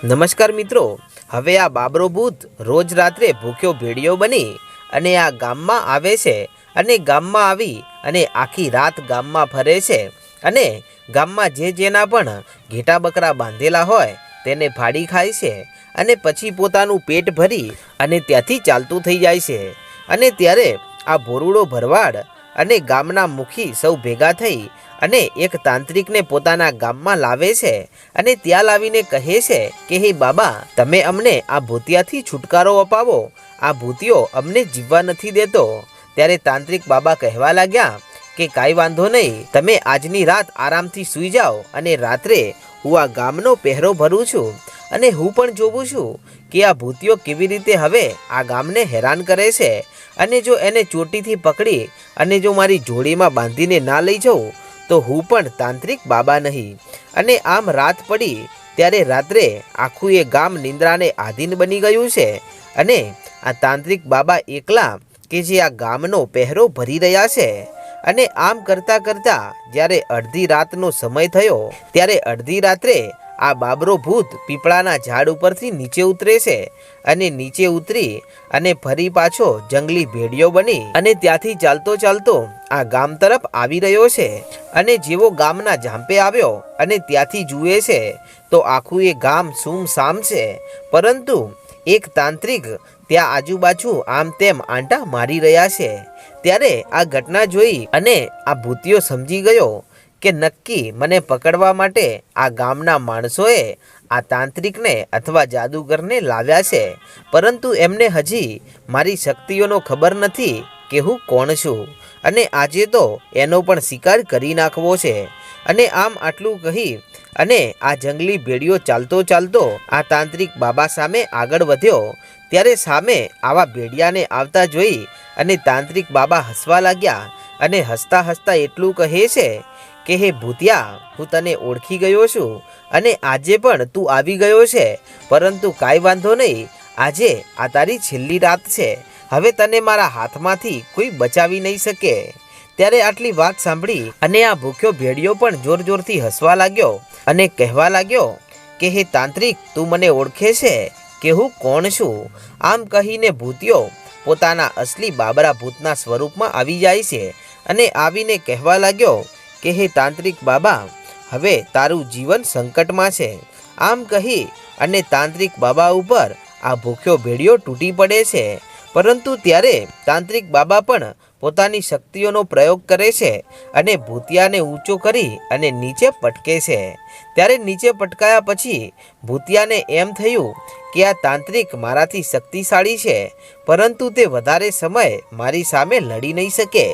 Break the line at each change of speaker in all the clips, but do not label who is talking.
નમસ્કાર મિત્રો, હવે આ બાબરો ભૂત રોજ રાત્રે ભૂખ્યો ભેડિયો બની અને આ ગામમાં આવે છે અને ગામમાં આવી અને આખી રાત ગામમાં ફરે છે અને ગામમાં જે જેના પણ ઘેટા બકરા બાંધેલા હોય તેને ફાડી ખાય છે અને પછી પોતાનું પેટ ભરી અને ત્યાંથી ચાલતું થઈ જાય છે. અને ત્યારે આ ભોરુડો ભરવાડ અને ગામના મુખી સૌ ભેગા થઈ અને એક તાંત્રિકને પોતાના ગામમાં લાવે છે અને ત્યાં લાવીને કહે છે કે, હે બાબા, તમે અમને આ ભૂતિયાથી છુટકારો અપાવો. આ ભૂતિયો અમને જીવવા નથી દેતો. ત્યારે તાંત્રિક બાબા કહેવા લાગ્યા કે, કાંઈ વાંધો નહીં, તમે આજની રાત આરામથી સૂઈ જાઓ અને રાત્રે હું આ ગામનો પહેરો ભરું છું. અને હું પણ જોઉં છું કે આ ભૂતિયો કેવી રીતે હવે આ ગામને હેરાન કરે છે અને જો એને ચોટીથી પકડી અને જો મારી જોડીમાં બાંધીને ના લઈ જાઉં, તો હું પણ તાંત્રિક બાબા નહીં. અને આમ રાત પડી, ત્યારે રાત્રે આખું એ ગામ નિંદ્રાને આધીન બની ગયું છે અને આ તાંત્રિક બાબા એકલા કે જે આ ગામનો પહેરો ભરી રહ્યા છે. અને આમ કરતાં કરતાં જ્યારે અડધી રાતનો સમય થયો, ત્યારે અડધી રાત્રે આ બાબરો ભૂત પીપળાના ઝાડ ઉપરથી નીચે ઉતરે છે અને નીચે ઉતરી અને ફરી પાછો જંગલી ભેડિયો બની અને ત્યાંથી ચાલતો ચાલતો આ ગામ તરફ આવી રહ્યો છે અને જેવો ગામના જાંપે આવ્યો અને ત્યાંથી જુએ છે, તો આખું એ ગામ સુમસામ છે. પરંતુ એક તાંત્રિક ત્યાં આજુબાજુ આમ તેમ આંટા મારી રહ્યા છે. ત્યારે આ ઘટના જોઈ અને આ ભૂતિયો સમજી ગયો કે નક્કી મને પકડવા માટે આ ગામના માણસોએ આ તાંત્રિકને અથવા જાદુગરને લાવ્યા છે. પરંતુ એમને હજી મારી શક્તિઓનો ખબર નથી કે હું કોણ છું. અને આજે તો એનો પણ શિકાર કરી નાખવો છે. અને આમ આટલું કહી અને આ જંગલી ભેડિયો ચાલતો ચાલતો આ તાંત્રિક બાબા સામે આગળ વધ્યો. ત્યારે સામે આવા ભેડિયાને આવતા જોઈ અને તાંત્રિક બાબા હસવા લાગ્યા અને હસતા હસતા એટલું કહે છે કે હે ભૂતિયા, હું તને ઓળખી ગયો છું અને આજે પણ તું આવી ગયો છે, પરંતુ કાંઈ વાંધો નહીં, આજે આ તારી છેલ્લી રાત છે, હવે તને મારા હાથમાંથી કોઈ બચાવી નહીં શકે. ત્યારે આટલી વાત સાંભળી અને આ ભૂખ્યો ભેડિયો પણ જોર જોરથી હસવા લાગ્યો અને કહેવા લાગ્યો કે, હે તાંત્રિક, તું મને ઓળખે છે કે હું કોણ છું? આમ કહીને ભૂતિયો પોતાના અસલી બાબરા ભૂતના સ્વરૂપમાં આવી જાય છે. અને આવીને કહેવા લાગ્યો કે હે તાંત્રિક બાબા, હવે તારું જીવન સંકટમાં છે. આમ કહી અને તાંત્રિક બાબા ઉપર આ ભૂખ્યો ભેડિયો તૂટી પડે છે. પરંતુ ત્યારે તાંત્રિક બાબા પણ પોતાની શક્તિઓનો પ્રયોગ કરે છે અને ભૂતિયાને ઊંચો કરી અને નીચે પટકે છે. ત્યારે નીચે પટકાયા પછી ભૂતિયાને એમ થયું કે આ તાંત્રિક મારાથી શક્તિશાળી છે, પરંતુ તે વધારે સમય મારી સામે લડી નહીં શકે.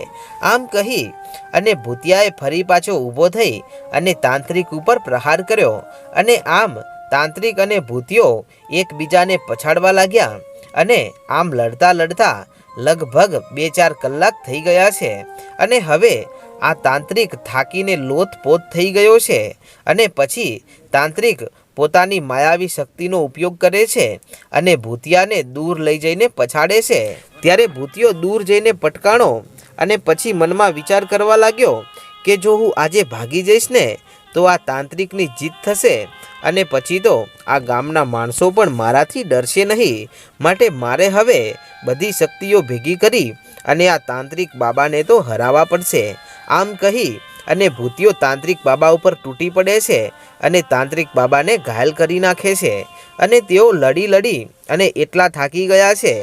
આમ કહી અને ભૂતિયાએ ફરી પાછો ઊભો થઈ અને તાંત્રિક ઉપર પ્રહાર કર્યો અને આમ તાંત્રિક અને ભૂતિયો એકબીજાને પછાડવા લાગ્યા અને આમ લડતા લડતા લગભગ બે ચાર કલાક થઈ ગયા છે અને હવે આ તાંત્રિક થાકીને લોથપોત થઈ ગયો છે અને પછી તાંત્રિક પોતાની માયાવી શક્તિનો ઉપયોગ કરે છે અને ભૂતિયાને દૂર લઈ જઈને પછાડે છે. ત્યારે ભૂતિયો દૂર જઈને પટકાણો અને પછી મનમાં વિચાર કરવા લાગ્યો કે જો હું આજે ભાગી જઈશ ને, તો આ તાંત્રિકની જીત થશે અને પછી તો આ ગામના માણસો પણ મારાથી ડરશે નહીં. માટે મારે હવે બધી શક્તિઓ ભેગી કરી અને આ તાંત્રિક બાબાને તો હરાવવા પડશે. આમ કહી અને ભૂતિઓ તાંત્રિક બાબા ઉપર તૂટી પડે છે અને તાંત્રિક બાબાને ઘાયલ કરી નાખે છે. અને તેઓ લડી લડી અને એટલા થાકી ગયા છે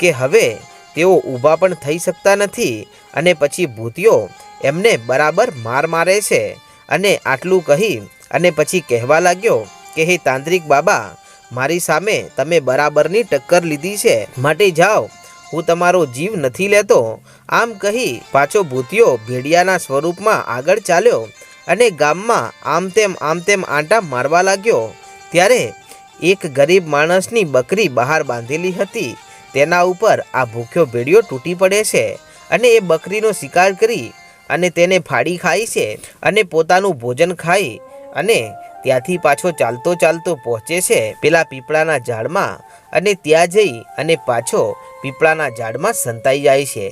કે હવે તેઓ ઊભા પણ થઈ શકતા નથી અને પછી ભૂતિઓ એમને બરાબર માર મારે છે. અને આટલું કહી અને પછી કહેવા લાગ્યો કે, હે તાંત્રિક બાબા, મારી સામે તમે બરાબરની ટક્કર લીધી છે. માટે જાઓ હું તમારો જીવ નથી લેતો? આમ કહી પાછો ભૂતિયો ભેડિયાના સ્વરૂપમાં આગળ ચાલ્યો અને ગામમાં આમ તેમ આમ તેમ આંટા મારવા લાગ્યો. ત્યારે એક ગરીબ માણસની બકરી બહાર બાંધેલી હતી. તેના ઉપર આ ભૂખ્યો ભેડિયો તૂટી પડે છે અને એ બકરીનો શિકાર કરી અને તેને ફાડી ખાય છે અને પોતાનું ભોજન ખાઈ અને ત્યાંથી પાછો ચાલતો ચાલતો પહોંચે છે પેલા પીપળાના ઝાડમાં અને ત્યાં જઈ અને પાછો પીપળાના ઝાડમાં સંતાઈ જાય છે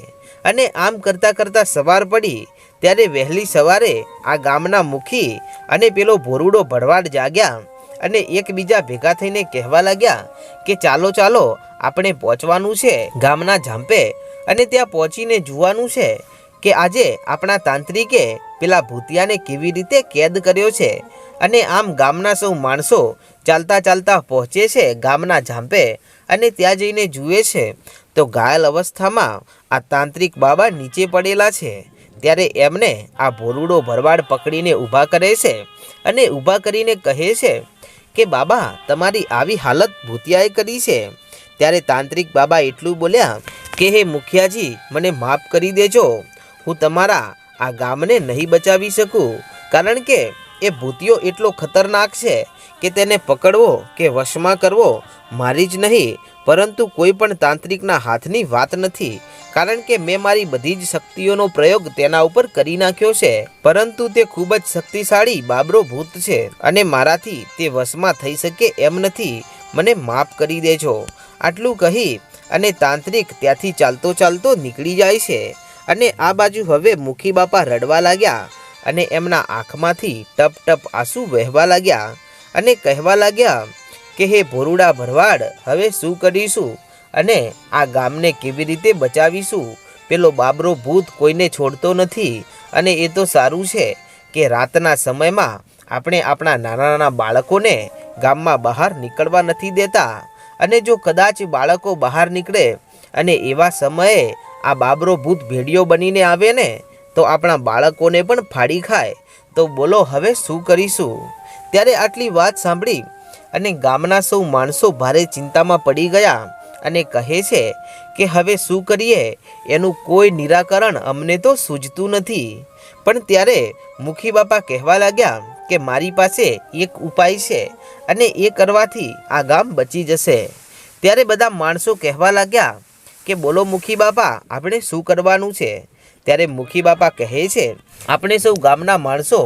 અને આમ કરતાં કરતાં સવાર પડી ત્યારે વહેલી સવારે આ ગામના મુખી અને પેલો ભોરુડો ભરવાડ જાગ્યા અને એકબીજા ભેગા થઈને કહેવા લાગ્યા કે ચાલો ચાલો, આપણે પહોંચવાનું છે ગામના ઝાંપે અને ત્યાં પહોંચીને જોવાનું છે કે આજે આપણા તાંત્રિકે પેલા ભૂતિયાને કેવી રીતે કેદ કર્યો છે અને આમ ગામના સૌ માણસો ચાલતા ચાલતા પહોંચે છે ગામના ઝાંપે અને ત્યાં જઈને જુએ છે તો ઘાયલ અવસ્થામાં આ તાંત્રિક બાબા નીચે પડેલા છે. ત્યારે એમને આ ભોરુડો ભરવાડ પકડીને ઊભા કરે છે અને ઊભા કરીને કહે છે કે, બાબા, તમારી આવી હાલત ભૂતિયાએ કરી છે. ત્યારે તાંત્રિક બાબા એટલું બોલ્યા કે, હે મુખિયાજી, મને માફ કરી દેજો. હું તમારા આ ગામને નહીં બચાવી શકું. કારણ કે એ ભૂતિયો એટલો ખતરનાક છે કે તેને પકડવો કે વશમાં કરવો મારી જ નહીં, પરંતુ કોઈ પણ તાંત્રિકના હાથની વાત નથી. કારણ કે મેં મારી બધી જ શક્તિઓનો પ્રયોગ તેના ઉપર કરી નાખ્યો છે. પરંતુ તે ખૂબ જ શક્તિશાળી બાબરો ભૂત છે અને મારાથી તે વશમાં થઈ શકે એમ નથી. મને માફ કરી દેજો. આટલું કહી અને તાંત્રિક ત્યાંથી ચાલતો ચાલતો નીકળી જાય છે. અને આ બાજુ હવે મુખી બાપા રડવા લાગ્યા અને એમના આંખમાંથી ટપ ટપ આંસુ વહેવા લાગ્યા અને કહેવા લાગ્યા કે હે ભોરુડા ભરવાડ, હવે શું કરીશું? અને આ ગામને કેવી રીતે બચાવીશું? પેલો બાબરો ભૂત કોઈને છોડતો નથી, અને એ તો સારું છે કે રાતના સમયમાં આપણે આપણા નાના નાના બાળકોને ગામમાં બહાર નીકળવા નથી દેતા. અને જો કદાચ બાળકો બહાર નીકળે અને એવા સમયે આ બાબરો ભૂત ભેડિયો બનીને આવે ને, તો આપણા બાળકોને પણ ફાડી ખાય. તો બોલો હવે શું કરીશું? ત્યારે આટલી વાત સાંભળી અને ગામના સૌ માણસો ભારે ચિંતામાં પડી ગયા અને કહે છે કે હવે શું કરીએ? એનું કોઈ નિરાકરણ અમને તો સૂઝતું નથી. પણ ત્યારે મુખી બાપા કહેવા લાગ્યા કે મારી પાસે એક ઉપાય છે અને એ કરવાથી આ ગામ બચી જશે. ત્યારે બધા માણસો કહેવા લાગ્યા કે બોલો મુખી બાપા, આપણે શું કરવાનું છે? ત્યારે મુખી બાપા કહે છે, આપણે સૌ ગામના માણસો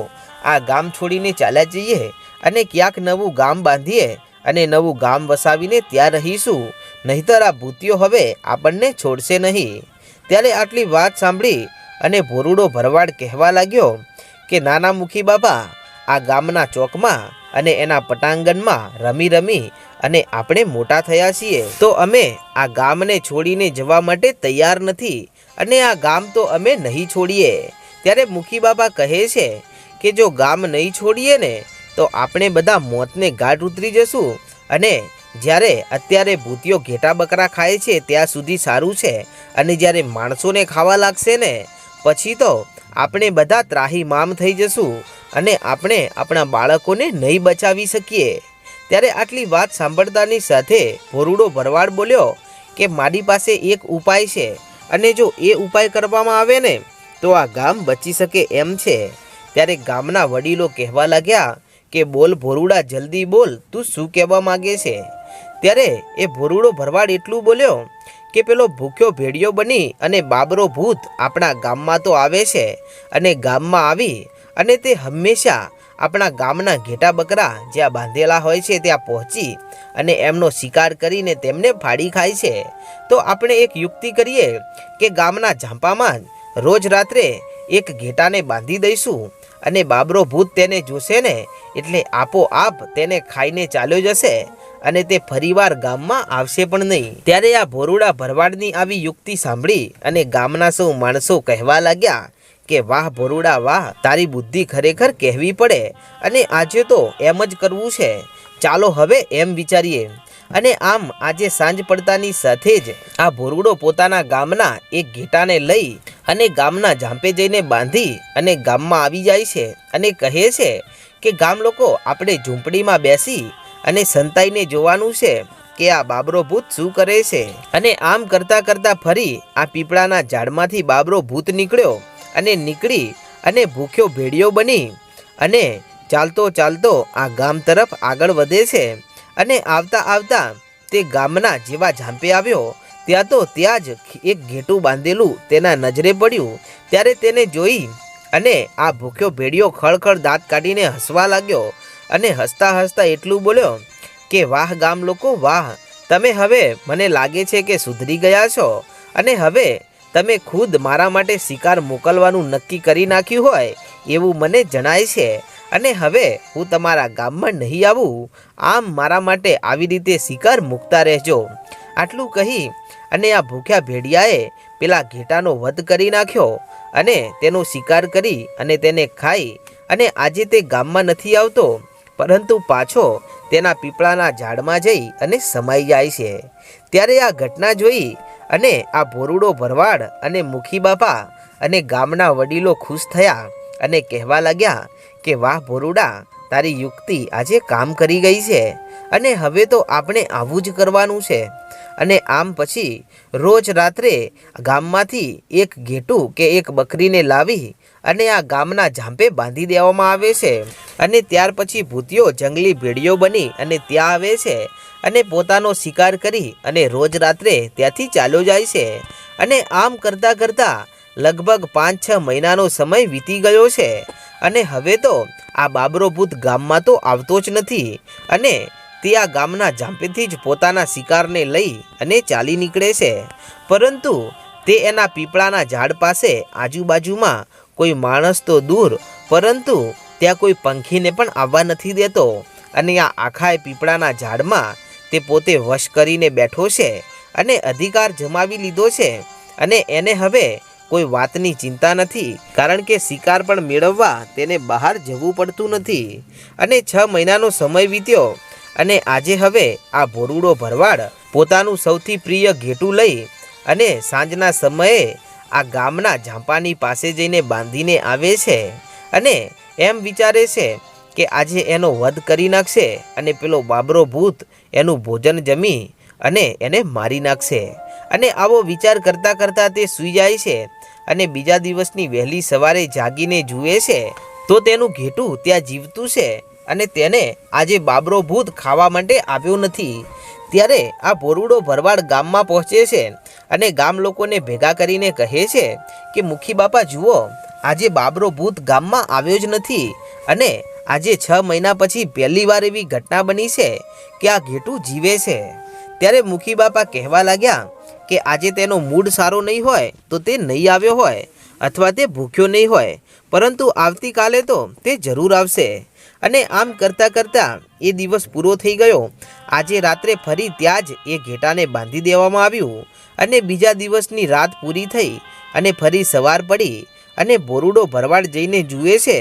આ ગામ છોડીને ચાલ્યા જઈએ અને ક્યાંક નવું ગામ બાંધીએ અને નવું ગામ વસાવીને ત્યાં રહીશું, નહીતર આ ભૂતિઓ હવે આપણને છોડશે નહીં. ત્યારે આટલી વાત સાંભળી અને ભોરુડો ભરવાડ કહેવા લાગ્યો કે નાના મુખી બાબા, આ ગામના ચોકમાં અને એના પટાંગણમાં રમી રમી અને આપણે મોટા થયા છીએ. તો અમે આ ગામને છોડીને જવા માટે તૈયાર નથી અને આ ગામ તો અમે નહીં છોડીએ. ત્યારે મુખી બાબા કહે છે કે, જો ગામ નહીં છોડીએ ને તો આપણે બધા મોતને ગાઢ ઉતરી જશું અને જ્યારે અત્યારે ભૂતિઓ ઘેટા બકરા ખાય છે, ત્યાં સુધી સારું છે. અને જ્યારે માણસોને ખાવા લાગશે ને, પછી તો આપણે બધા ત્રાહી મામ થઈ જશું અને આપણે આપણા બાળકોને નહીં બચાવી શકીએ. ત્યારે આટલી વાત સાંભળતાની સાથે ભોરુડો ભરવાડ બોલ્યો કે મારી પાસે એક ઉપાય છે અને જો એ ઉપાય કરવામાં આવે ને, તો આ ગામ બચી શકે એમ છે. ત્યારે ગામના વડીલો કહેવા લાગ્યા કે બોલ ભોરુડા, જલ્દી બોલ, તું શું કહેવા માગે છે? ત્યારે એ ભોરુડો ભરવાડ એટલું બોલ્યો કે પેલો ભૂખ્યો ભેડિયો બની અને બાબરો ભૂત આપણા ગામમાં તો આવે છે અને ગામમાં આવી અને તે હંમેશા આપણા ગામના ઘેટા બકરા જ્યાં બાંધેલા હોય છે ત્યાં પહોંચી અને એમનો શિકાર કરીને તેમને ફાડી ખાય છે. તો આપણે એક યુક્તિ કરીએ કે ગામના ઝાંપામાં જ રોજ રાત્રે એક ઘેટાને બાંધી દઈશું અને બાબરો ભૂત તેને જોશે ને, એટલે આપોઆપ તેને ખાઈને ચાલ્યો જશે અને તે ફરીવાર ગામમાં આવશે પણ નહીં. ત્યારે આ ભોરુડા ભરવાડની આવી યુક્તિ સાંભળી અને ગામના સૌ માણસો કહેવા લાગ્યા કે, વાહ ભોરુડા, વાહ, તારી બુદ્ધિ ખરેખર કહેવી પડે અને આજે તો એમ જ કરવું છે. ચાલો હવે એમ વિચારીએ. અને આમ આજે સાંજ પડતાની સાથે જ આ ભોરવડો પોતાના ગામના એક ઘેટાને લઈ અને ગામના ઝાંપે જઈને બાંધી અને ગામમાં આવી જાય છે અને કહે છે કે ગામ લોકો આપણે ઝૂંપડીમાં બેસી અને સંતાઈને જોવાનું છે કે આ બાબરો ભૂત શું કરે છે. અને આમ કરતાં કરતાં ફરી આ પીપળાના ઝાડમાંથી બાબરો ભૂત નીકળ્યો અને નીકળી અને ભૂખ્યો ભેડિયો બની અને ચાલતો ચાલતો આ ગામ તરફ આગળ વધે છે. અને આવતા આવતા તે ગામના જેવા ઝાંપે આવ્યો. ત્યાં તો ત્યાં જ એક ઘેટું બાંધેલું તેના નજરે પડ્યું. ત્યારે તેને જોઈ અને આ ભૂખ્યો ભેડિયો ખળખળ દાંત કાઢીને હસવા લાગ્યો અને હસતા હસતા એટલું બોલ્યો કે, વાહ ગામ લોકો, વાહ! તમે હવે મને લાગે છે કે સુધરી ગયા છો અને હવે તમે ખુદ મારા માટે શિકાર મોકલવાનું નક્કી કરી નાખ્યું હોય એવું મને જણાય છે. અને હવે હું તમારા ગામમાં નહીં આવું. આમ મારા માટે આવી રીતે શિકાર મૂકતા રહેજો. આટલું કહી અને આ ભૂખ્યા ભેડિયાએ પેલા ઘેટાનો વધ કરી નાખ્યો અને તેનો શિકાર કરી અને તેને ખાઈ અને આજે તે ગામમાં નથી આવતો, પરંતુ પાછો તેના પીપળાના ઝાડમાં જઈ અને સમાઈ જાય છે. ત્યારે આ ઘટના જોઈ અને આ ભોરુડો ભરવાડ અને મુખી બાપા અને ગામના વડીલો ખુશ થયા અને કહેવા લાગ્યા કે વાહ ભોરુડા, તારી યુક્તિ આજે કામ કરી ગઈ છે અને હવે તો આપણે આવું જ કરવાનું છે. અને આમ પછી રોજ રાત્રે ગામમાંથી એક ઘેટું કે એક બકરીને લાવી અને આ ગામના ઝાંપે બાંધી દેવામાં આવે છે. અને ત્યાર પછી ભૂતિયો જંગલી ભેડીઓ બની અને ત્યાં આવે છે અને પોતાનો શિકાર કરી અને રોજ રાત્રે ત્યાંથી ચાલ્યો જાય છે. અને આમ કરતાં કરતાં લગભગ પાંચ છ મહિનાનો સમય વીતી ગયો છે. અને હવે તો આ બાબરો ભૂત ગામમાં તો આવતો જ નથી અને તે આ ગામના ઝાંપેથી જ પોતાના શિકારને લઈ અને ચાલી નીકળે છે. પરંતુ તે એના પીપળાના ઝાડ પાસે આજુબાજુમાં કોઈ માણસ તો દૂર, પરંતુ ત્યાં કોઈ પંખીને પણ આવવા નથી દેતો અને આ આખાય પીપળાના ઝાડમાં તે પોતે વશ કરીને બેઠો છે અને અધિકાર જમાવી લીધો છે અને એને હવે કોઈ વાતની ચિંતા નથી, કારણ કે શિકાર પણ મેળવવા તેને બહાર જવું પડતું નથી. અને છ મહિનાનો સમય વીત્યો, અને આજે હવે આ ભોરુડો ભરવાડ પોતાનું સૌથી પ્રિય ઘેટું લઈ અને સાંજના સમયે આ ગામના ઝાંપાની પાસે જઈને બાંધીને આવે છે. અને એમ વિચારે છે કે આજે એનો વધ કરી નાખશે અને પેલો બાબરો ભૂત એનું ભોજન જમી અને એને મારી નાખશે. અને આવો વિચાર કરતાં કરતાં તે સૂઈ જાય છે. અને બીજા દિવસની વહેલી સવારે જાગીને જુએ છે, તો તેનું ઘેટું ત્યાં જીવતું છે અને તેને આજે બાબરો ભૂત ખાવા માટે આવ્યો નથી. ત્યારે આ ભોરુડો ભરવાડ ગામમાં પહોંચે છે અને ગામ લોકોને ભેગા કરીને કહે છે કે, મુખી બાપા, જુઓ, આજે બાબરો ભૂત ગામમાં આવ્યો જ નથી અને આજે છ મહિના પછી પહેલી વાર એવી ઘટના બની છે કે આ ઘેટું જીવે છે. ત્યારે મુખી બાપા કહેવા લાગ્યા કે આજે તેનો મૂડ સારો નહીં હોય તો તે નહીં આવ્યો હોય અથવા તે ભૂખ્યો નહીં હોય. પરંતુ આવતીકાલે તો તે જરૂર આવશે. અને આમ કરતાં કરતાં એ દિવસ પૂરો થઈ ગયો. આજે રાત્રે ફરી ત્યાં જ એ ઘેટાને બાંધી દેવામાં આવ્યું અને બીજા દિવસની રાત પૂરી થઈ અને ફરી સવાર પડી અને બોરુડો ભરવાડ જઈને જુએ છે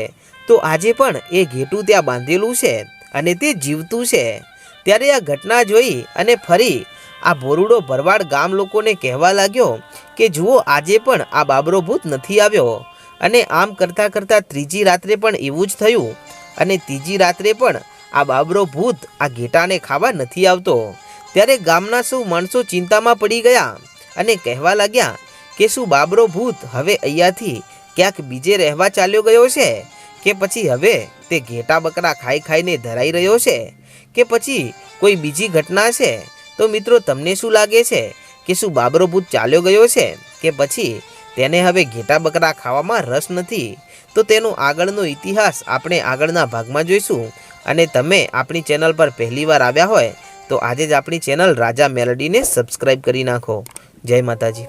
તો આજે પણ એ ઘેટું ત્યાં બાંધેલું છે અને તે જીવતું છે. ત્યારે આ ઘટના જોઈ અને ફરી આ ભોરુડો ભરવાડ ગામ લોકોને કહેવા લાગ્યો કે જુઓ, આજે પણ આ બાબરો ભૂત નથી આવ્યો. અને આમ કરતાં કરતાં ત્રીજી રાત્રે પણ એવું જ થયું. અને ત્રીજી રાત્રે પણ આ બાબરો ભૂત આ ઘેટાને ખાવા નથી આવતો. ત્યારે ગામના સૌ માણસો ચિંતામાં પડી ગયા અને કહેવા લાગ્યા કે શું બાબરો ભૂત હવે અહીંયાથી ક્યાંક બીજે રહેવા ચાલ્યો ગયો છે? કે પછી હવે તે ઘેટા બકરા ખાઈ ખાઈને ધરાઈ રહ્યો છે? કે પછી કોઈ બીજી ઘટના છે? તો મિત્રો, તમને શું લાગે છે? કે શું બાબરો ભૂત ચાલ્યો ગયો છે? કે પછી તેને હવે ઘેટા બકરા ખાવામાં રસ નથી? તો તેનો આગળનો ઇતિહાસ આપણે આગળના ભાગમાં જોઈશું. અને તમે આપણી ચેનલ પર પહેલીવાર આવ્યા હોય, તો આજે જ આપણી ચેનલ રાજા મેલડીને સબસ્ક્રાઈબ કરી નાખો. જય માતાજી.